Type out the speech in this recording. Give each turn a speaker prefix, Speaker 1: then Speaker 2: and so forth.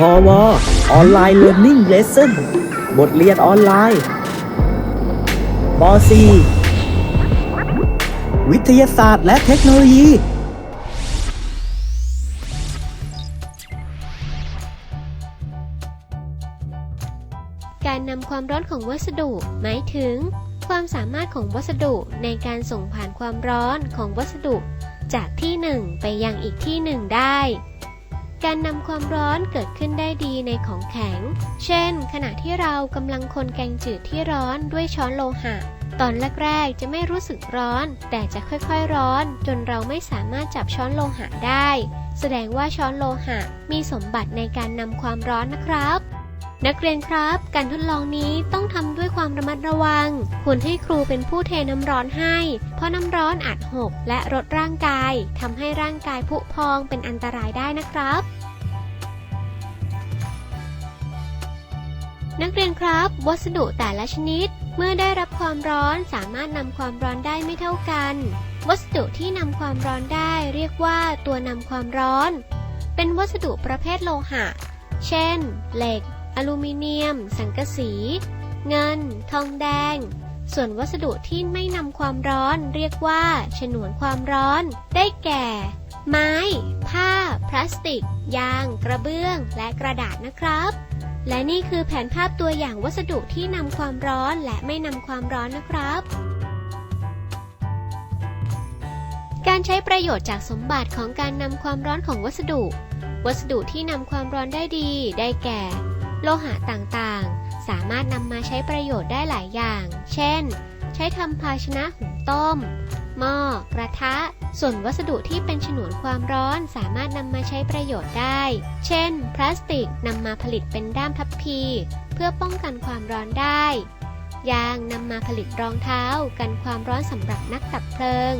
Speaker 1: พอวออนไลน์เรียน i ิ g เลส s o n บทเรียนออนไลน์ป .4 วิทยาศาสตร์และเทคโนโลยี
Speaker 2: การนำความร้อนของวัสดุ หมายถึง ความสามารถของวัสดุในการส่งผ่านความร้อนของวัสดุ จากที่หนึ่งไปยังอีกที่หนึ่งได้ การนำความร้อนเกิดขึ้นได้ดีในของแข็ง เช่น ขณะที่เรากำลังคนแกงจืดที่ร้อนด้วยช้อนโลหะ ตอนแรกๆจะไม่รู้สึกร้อน แต่จะค่อยๆร้อน จนเราไม่สามารถจับช้อนโลหะได้ แสดงว่าช้อนโลหะมีสมบัติในการนำความร้อนนะครับ นักเรียนครับ การทดลองนี้ต้องทำด้วยความระมัดระวัง ควรให้ครูเป็นผู้เทน้ำร้อนให้ เพราะน้ำร้อนอาจหก และรดร่างกายทำให้ร่างกายผุพองเป็นอันตรายได้นะครับ นักเรียนครับ วัสดุแต่ละชนิด เมื่อได้รับความร้อนสามารถนำความร้อนได้ไม่เท่ากัน วัสดุที่นำความร้อนได้เรียกว่าตัวนำความร้อน เป็นวัสดุประเภทโลหะ เช่น เหล็ก อลูมิเนียม สังกะสี เงิน ทองแดง ส่วนวัสดุที่ไม่นำความร้อนเรียกว่า ฉนวนความร้อน ได้แก่ ไม้ ผ้า พลาสติก ยาง กระเบื้อง และกระดาษนะครับ และนี่คือแผนภาพตัวอย่างวัสดุที่นำความร้อนและไม่นำความร้อนนะครับการใช้ประโยชน์จากสมบัติของการนำความร้อนของวัสดุ วัสดุที่นำความร้อนได้ดี ได้แก่ โลหะต่างๆ สามารถนำมาใช้ประโยชน์ได้หลายอย่าง เช่น ใช้ทำภาชนะหุงต้ม หม้อ กระทะ ส่วนวัสดุที่เป็นฉนวนความร้อนสามารถนำมาใช้ประโยชน์ได้ เช่น พลาสติกนำมาผลิตเป็นด้ามทัพพี เพื่อป้องกันความร้อนได้ ยางนำมาผลิตรองเท้า กันความร้อนสำหรับนักดับเพลิง